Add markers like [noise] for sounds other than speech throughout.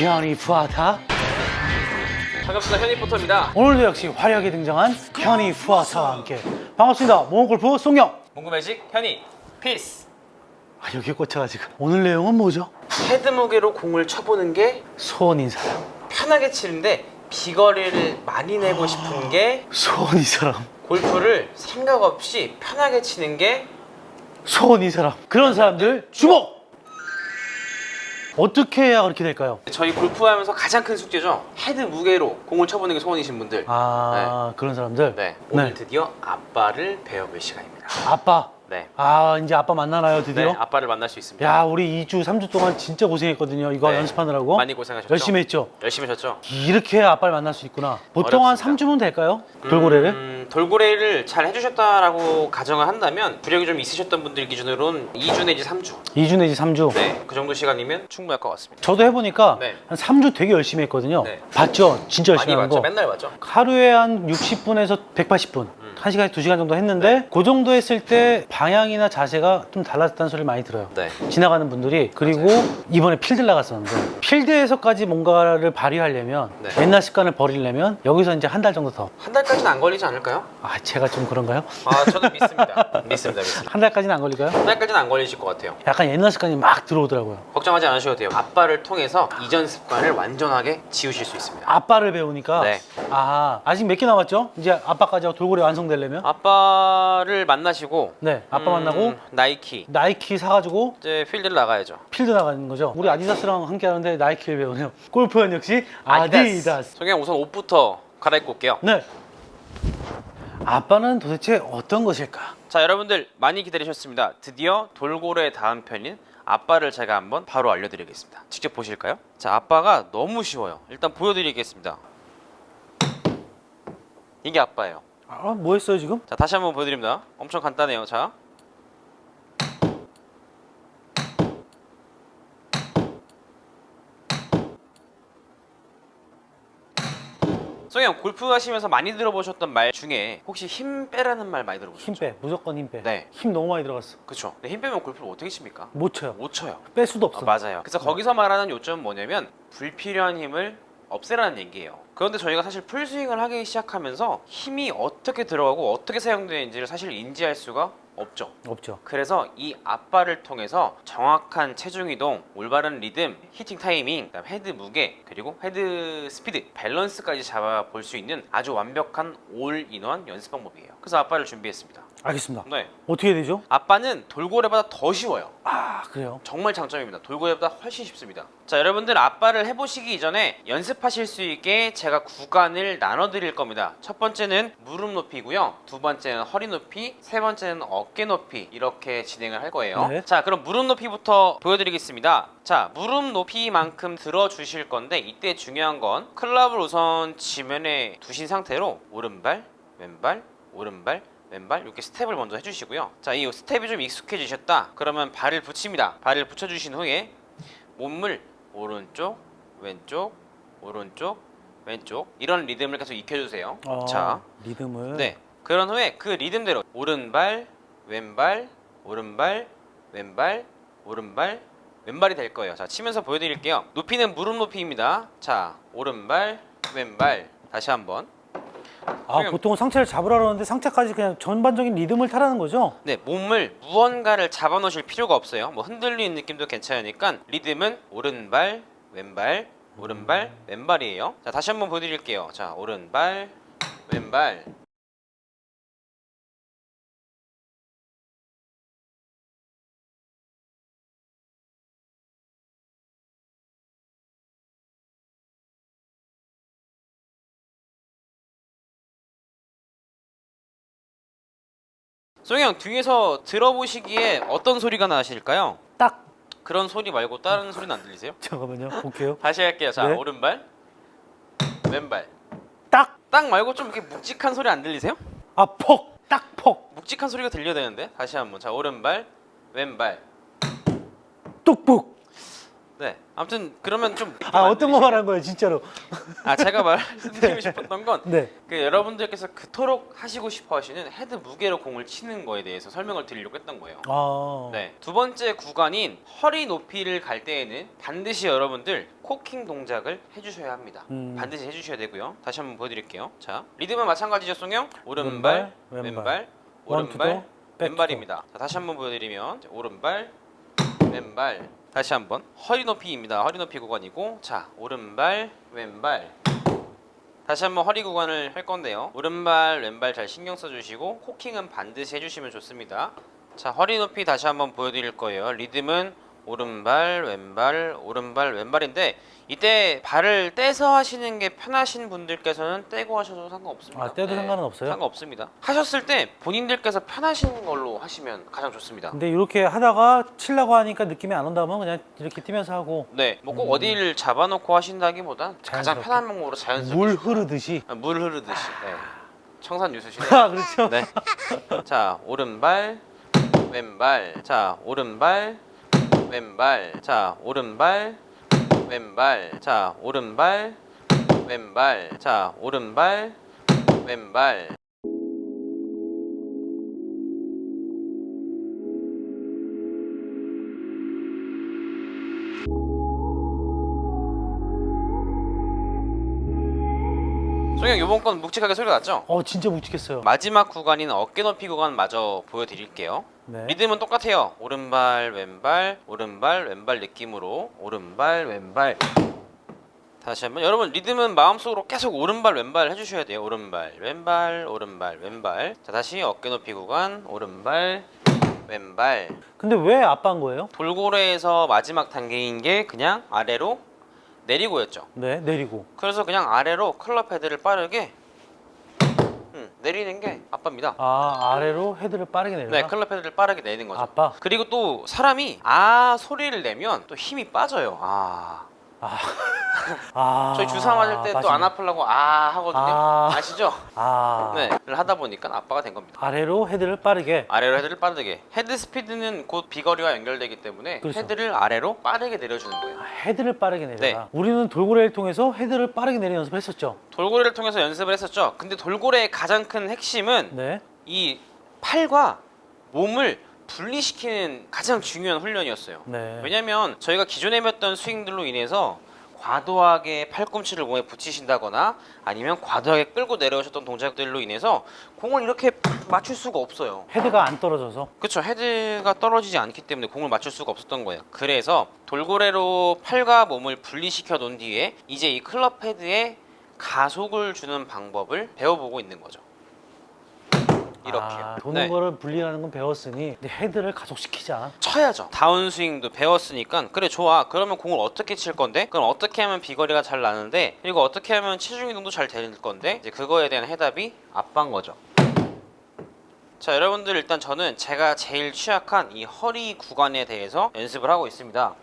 현이 푸아타 반갑습니다. 현이 포터입니다. 오늘도 역시 화려하게 등장한 현이 푸아타와 함께 반갑습니다 모험골프 송영 몽구매직 현이 피스. 아 여기에 꽂혀가지고 오늘 내용은 뭐죠? 헤드 무게로 공을 쳐보는 게 소원인 사람 편하게 치는데 비거리를 많이 내고 싶은 게 소원인 사람 골프를 생각 없이 편하게 치는 게 소원인 사람 그런 사람들 주목! 어떻게 해야 그렇게 될까요? 저희 골프하면서 가장 큰 숙제죠. 헤드 무게로 공을 쳐보는 게 소원이신 분들. 아 그런 사람들 네. 오늘 드디어 아빠를 배워볼 시간입니다. 아빠 네. 아 이제 아빠 만나나요 드디어? 네, 아빠를 만날 수 있습니다. 야 우리 2주 3주 동안 진짜 고생했거든요 이거 네. 연습하느라고 많이 고생하셨죠? 열심히 했죠 열심히 하셨죠? 이렇게 아빠를 만날 수 있구나 보통 한 어렵습니다. 3주면 될까요? 돌고래를? 음, 돌고래를 잘 해주셨다라고 가정을 한다면 부력이 좀 있으셨던 분들 기준으로는 2주 내지 3주. 2주 내지 3주 네, 그 정도 시간이면 충분할 것 같습니다. 저도 해보니까 네. 한 3주 되게 열심히 했거든요 네. 봤죠? 진짜 열심히 많이 하는 봤죠? 거 맨날 봤죠? 하루에 한 60분에서 180분 음. 1시간에서 2시간 정도 했는데 네. 그 정도 했을 때 방향이나 자세가 좀 달라졌다는 소리를 많이 들어요 네. 지나가는 분들이 그리고 이번에 필드 나갔었는데 필드에서까지 뭔가를 발휘하려면 네. 옛날 습관을 버리려면 여기서 이제 한 달 정도 더 한 달까지는 안 걸리지 않을까요? 아 제가 좀 그런가요? 아, 저는 믿습니다. 믿습니다. 믿습니다. 한 달까지는 안 걸릴까요? 한 달까지는 안 걸리실 것 같아요. 약간 옛날 습관이 막 들어오더라고요 걱정하지 않으셔도 돼요. 아빠를 통해서 이전 습관을 완전하게 지우실 수 있습니다. 아빠를 배우니까 네. 아 아직 몇 개 남았죠? 이제 아빠까지 하고 돌고래 완성되려면 아빠를 만나시고 네 아빠 음, 만나고 나이키 나이키 사가지고 이제 필드를 나가야죠. 필드 나가는 거죠. 우리 아디다스랑 함께 하는데 나이키를 배우네요. 골프원 역시 아디다스. 성경 우선 옷부터 갈아입고 올게요. 네. 아빠는 도대체 어떤 것일까? 자 여러분들 많이 기다리셨습니다. 드디어 돌고래 다음 편인 아빠를 제가 한번 바로 알려드리겠습니다. 직접 보실까요? 자 아빠가 너무 쉬워요. 일단 보여드리겠습니다. 이게 아빠예요. 아, 뭐 했어요 지금? 자 다시 한번 보여드립니다. 엄청 간단해요. 자 송영 골프 하시면서 많이 들어보셨던 말 중에 혹시 힘 빼라는 말 많이 들어보셨죠? 힘 빼. 무조건 힘 빼. 네. 힘 너무 많이 들어갔어. 그렇죠. 근데 힘 빼면 골프를 어떻게 칩니까? 못 쳐요. 못 쳐요. 뺄 수도 아, 없어. 맞아요. 그래서 거기서 말하는 요점은 뭐냐면 불필요한 힘을 없애라는 얘기예요. 그런데 저희가 사실 풀스윙을 하기 시작하면서 힘이 어떻게 들어가고 어떻게 사용되는지를 사실 인지할 수가 없죠. 없죠. 그래서 이 앞발을 통해서 정확한 체중 이동, 올바른 리듬, 히팅 타이밍, 그다음 헤드 무게, 그리고 헤드 스피드, 밸런스까지 잡아볼 수 있는 아주 완벽한 올인원 연습 방법이에요. 그래서 앞발을 준비했습니다. 알겠습니다. 네. 어떻게 되죠? 앞발은 돌고래보다 더 쉬워요. 아 그래요. 정말 장점입니다. 돌고래보다 훨씬 쉽습니다. 자, 여러분들 앞발을 해보시기 이전에 연습하실 수 있게 제가 구간을 나눠드릴 겁니다. 첫 번째는 무릎 높이고요. 두 번째는 허리 높이, 세 번째는 어깨 높이 이렇게 진행을 할 거예요. 네. 자, 그럼 무릎 높이부터 보여드리겠습니다. 자, 무릎 높이만큼 들어주실 건데 이때 중요한 건 클럽을 우선 지면에 두신 상태로 오른발, 왼발, 오른발, 왼발 이렇게 스텝을 먼저 해주시고요. 자, 이 스텝이 좀 익숙해지셨다. 그러면 발을 붙입니다. 발을 붙여주신 후에 몸을 오른쪽, 왼쪽, 오른쪽, 왼쪽 이런 리듬을 계속 익혀주세요. 아, 자, 리듬을. 네. 그런 후에 그 리듬대로 오른발, 왼발, 오른발, 왼발, 오른발, 왼발이 될 거예요. 자, 치면서 보여드릴게요. 높이는 무릎 높이입니다. 자, 오른발, 왼발. 다시 한번. 아 그냥- 보통은 상체를 잡으라 그러는데 상체까지 그냥 전반적인 리듬을 타라는 거죠. 네, 몸을 무언가를 잡아놓으실 필요가 없어요. 뭐 흔들리는 느낌도 괜찮으니까 리듬은 오른발, 왼발, 오른발, 왼발이에요. 자, 다시 한번 보여드릴게요. 자, 오른발, 왼발. 송영 뒤에서 들어보시기에 어떤 소리가 나실까요? 딱 그런 소리 말고 다른 소리는 안 들리세요? [laughs] 잠깐만요. 볼게요. 다시 할게요. 자, 네. 오른발, 왼발. 딱. 딱 말고 좀 이렇게 묵직한 소리 안 들리세요? 아 폭. 딱 폭. 묵직한 소리가 들려야 되는데 다시 한번 자 오른발, 왼발. 뚝뚝. 네. 아무튼 그러면 좀 아 어떤 거 말한 거예요 진짜로? [laughs] 아 제가 말씀드리고 [laughs] 싶었던 건 네. 그 여러분들께서 그토록 하시고 싶어 하시는 헤드 무게로 공을 치는 거에 대해서 설명을 드리려고 했던 거예요. 아. 네. 두 번째 구간인 허리 높이를 갈 때에는 반드시 여러분들 코킹 동작을 해주셔야 합니다. 음. 반드시 해주셔야 되고요. 다시 한번 보여드릴게요. 자, 리듬은 마찬가지죠, 송영? 오른발, 왼발, 왼발. 오른발, 원투도, 백투도. 왼발입니다. 자, 다시 한번 보여드리면 자, 오른발, 왼발. 다시 한번 허리 높이입니다. 허리 높이 구간이고, 자, 오른발, 왼발. 다시 한번 허리 구간을 할 건데요. 오른발, 왼발 잘 신경 써주시고 코킹은 반드시 해주시면 좋습니다. 자, 허리 높이 다시 한번 보여드릴 거예요. 리듬은 오른발, 왼발, 오른발, 왼발인데 이때 발을 떼서 하시는 게 편하신 분들께서는 떼고 하셔도 상관없습니다. 아, 떼도 상관은 없어요? 상관없습니다. 하셨을 때 본인들께서 편하신 걸로 하시면 가장 좋습니다. 근데 이렇게 하다가 치려고 하니까 느낌이 안 온다면 그냥 이렇게 뛰면서 하고 네, 뭐 꼭 어디를 잡아놓고 하신다기보단 가장 음. 자연스럽게. 편한 방법으로 자연스럽게 물 흐르듯이. 아, 물 흐르듯이. 네. 청산 유수시네. 아 그렇죠. 네. 자, 오른발, 왼발. 자, 오른발, 왼발. 자, 오른발, 왼발. 자, 오른발, 왼발. 자, 오른발, 왼발. 송영 이번 건 묵직하게 소리가 났죠? 어 진짜 묵직했어요. 마지막 구간인 어깨 높이 구간 마저 보여드릴게요. 네. 리듬은 똑같아요. 오른발, 왼발, 오른발, 왼발 느낌으로 오른발, 왼발. 다시 한번 여러분 리듬은 마음속으로 계속 오른발, 왼발 해주셔야 돼요. 오른발, 왼발, 오른발, 왼발. 자 다시 어깨 높이 구간 오른발, 왼발. 근데 왜 아빠인 거예요? 돌고래에서 마지막 단계인 게 그냥 아래로 내리고였죠. 네 내리고. 그래서 그냥 아래로 클럽 헤드를 빠르게 음, 내리는 게 아빠입니다. 아 아래로 헤드를 빠르게 내려. 네, 클럽 헤드를 빠르게 내는 거죠. 아빠. 그리고 또 사람이 아 소리를 내면 또 힘이 빠져요. 아 아. [laughs] 저희 주사 맞을 때 또 안. 아프려고 아 하거든요. 아. 아. 시죠 아. 네, 를 하다 보니까 아빠가 된 겁니다. 아래로 헤드를 빠르게. 아래로 헤드를 빠르게 헤드 스피드는 곧 비거리와 연결되기 때문에 그렇죠. 헤드를 아래로 빠르게 내려주는 거예요. 아, 헤드를 빠르게 내려라. 네. 우리는 돌고래를 통해서 헤드를 빠르게 내리는 연습을 했었죠. 돌고래를 통해서 연습을 했었죠. 근데 돌고래의 가장 큰 핵심은 네. 이 팔과 몸을 분리시키는 가장 중요한 훈련이었어요. 네. 왜냐면 저희가 기존에 배웠던 스윙들로 인해서 과도하게 팔꿈치를 몸에 붙이신다거나 아니면 과도하게 끌고 내려오셨던 동작들로 인해서 공을 이렇게 맞출 수가 없어요. 헤드가 안 떨어져서. 그렇죠. 헤드가 떨어지지 않기 때문에 공을 맞출 수가 없었던 거예요. 그래서 돌고래로 팔과 몸을 분리시켜 놓은 뒤에 이제 이 클럽 헤드에 가속을 주는 방법을 배워보고 있는 거죠. 이렇게요. 아, 도는 네. 거를 분리하는 건 배웠으니 근데 헤드를 가속시키자. 쳐야죠. 다운스윙도 배웠으니까 그래 좋아. 그러면 공을 어떻게 칠 건데? 그럼 어떻게 하면 비거리가 잘 나는데? 그리고 어떻게 하면 체중 이동도 잘 될 건데? 이제 그거에 대한 해답이 아빠인 거죠. 자 여러분들 일단 저는 제가 제일 취약한 이 허리 구간에 대해서 연습을 하고 있습니다.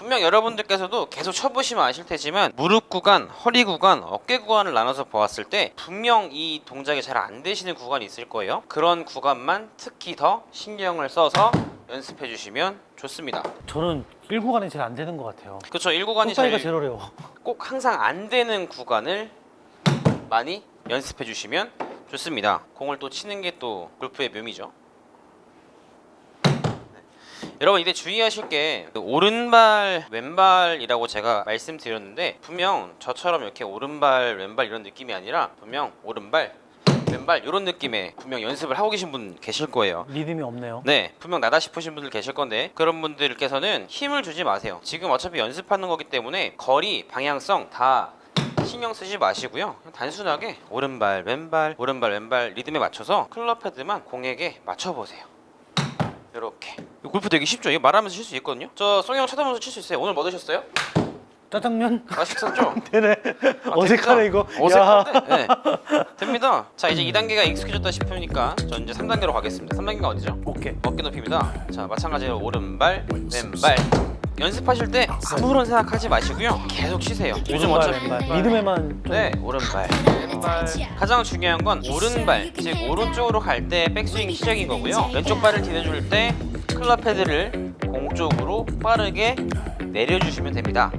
분명 여러분들께서도 계속 쳐보시면 아실 테지만 무릎 구간, 허리 구간, 어깨 구간을 나눠서 보았을 때 분명 이 동작이 잘 안 되시는 구간이 있을 거예요. 그런 구간만 특히 더 신경을 써서 연습해 주시면 좋습니다. 저는 1구간이 제일 안 되는 것 같아요. 그렇죠. 1구간이 속도가 잘 제일 어려워. 꼭 항상 안 되는 구간을 많이 연습해 주시면 좋습니다. 공을 또 치는 게 또 골프의 묘미죠. 네. 여러분 이때 주의하실 게그 오른발 왼발이라고 제가 말씀드렸는데 분명 저처럼 이렇게 오른발 왼발 이런 느낌이 아니라 분명 오른발 왼발 이런 느낌의 분명 연습을 하고 계신 분 계실 거예요. 리듬이 없네요. 네, 분명 나다 싶으신 분들 계실 건데 그런 분들께서는 힘을 주지 마세요. 지금 어차피 연습하는 거기 때문에 거리, 방향성 다 신경 쓰지 마시고요. 단순하게 오른발, 왼발, 오른발, 왼발 리듬에 맞춰서 클럽 헤드만 공에게 맞춰 보세요. 이렇게. 골프 되게 쉽죠? 이거 말하면서 칠 수 있거든요. 저 송영 쳐다보면서 칠 수 있어요. 오늘 뭐 드셨어요? 짜장면? 맛있었죠? [laughs] 되네. 어색하네 이거. 어색한데? 네. 됩니다. 자, 이제 2단계가 익숙해졌다 싶으니까 전 이제 3단계로 가겠습니다. 3단계가 어디죠? 오케이. 어깨 높이입니다. 자, 마찬가지로 오른발, 왼발. 연습하실 때 아무런 생각하지 마시고요. 계속 치세요. 요즘 오른발, 어차피 왼발. 리듬에만 좀 네, 오른발, 왼발. 가장 중요한 건 오른발, 즉 오른쪽으로 갈 때 백스윙 시작인 거고요. 왼쪽 발을 디뎌줄 때 클럽 헤드를 공 쪽으로 빠르게 내려주시면 됩니다.